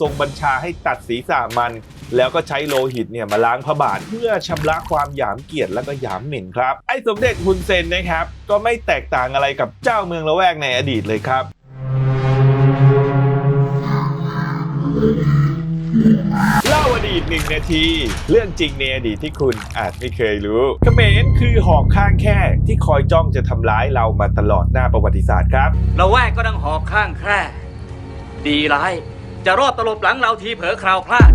ทรงบัญชาให้ตัดศีรษะมัน แล้วก็ใช้โลหิตเนี่ยมาล้างพระบาทเพื่อชำระความหยามเกียรติและก็หยามหมิ่นครับ ไอ้สมเด็จฮุนเซนนะครับ ก็ไม่แตกต่างอะไรกับเจ้าเมืองละแวกในอดีตเลยครับ เล่าอดีตหนึ่งนาที เรื่องจริงในอดีตที่คุณอาจไม่เคยรู้เขมรคือหอกข้างแค่ที่คอยจ้องจะทำร้ายเรามาตลอดหน้าประวัติศาสตร์ครับเราแวกก็ดังหอกข้างแคร่ดีร้าย จะรอบตลบหลังเราทีเผลอคราวพลาด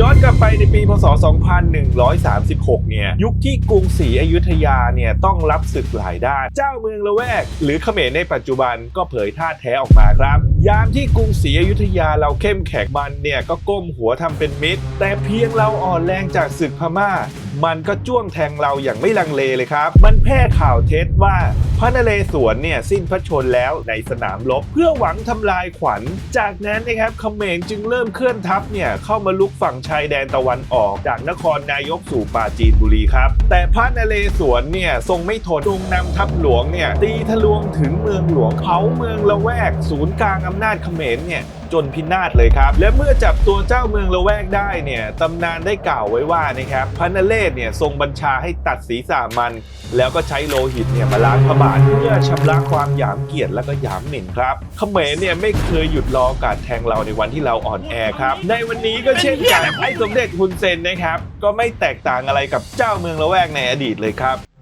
ย้อนกลับไปในปีพศ 2136 เนี่ย ยุคที่กรุงศรีอยุธยาเนี่ยต้องรับศึกหลายด้าน เจ้าเมืองละแวก หรือเขมรในปัจจุบันก็เผยท่าแท้ออกมาครับ ยามที่กรุงศรีอยุธยาเราเข้มแข็งมันเนี่ยก็ก้มหัวทำเป็นมิตร แต่เพียงเราอ่อนแรงจากศึกพม่า มันก็จ้วงแทงเราอย่างไม่ลังเลเลยครับ มันแพร่ข่าวเท็จว่าพระนเรศวรเนี่ยสิ้นพระชนแล้วในสนามรบเพื่อหวังทำลายขวัญ จากนั้นนะครับเขมรจึงเริ่มเคลื่อนทัพเนี่ยเข้ามาลุกฝั่งชายแดนตะวันออก จากนครนายกสู่ปราจีนบุรีครับ แต่พระนเรศวรเนี่ยทรงไม่ทนทรงนำทัพหลวงเนี่ยตีทะลวงถึงเมืองหลวงเผาเมืองละแวก ศูนย์กลางอำนาจเขมรเนี่ยจนพินาศเลยครับ และเมื่อจับตัวเจ้าเมืองละแวกได้เนี่ยตำนานได้กล่าวไว้ว่านะครับพระนเรศเนี่ยทรงบัญชาให้ตัดศีรษะมัน แล้วก็ใช้โลหิตเนี่ยมาล้างพระบาทเพื่อชำระความหยามเกียรติและก็หยามหมิ่นครับเขมรเนี่ยไม่เคยหยุดรอโอกาสแทงเราในวันที่เราอ่อนแอครับในวันนี้ก็เช่นกันไอ้สมเด็จฮุนเซนนะครับก็ไม่แตกต่างอะไรกับเจ้าเมืองละแวกในอดีตเลยครับ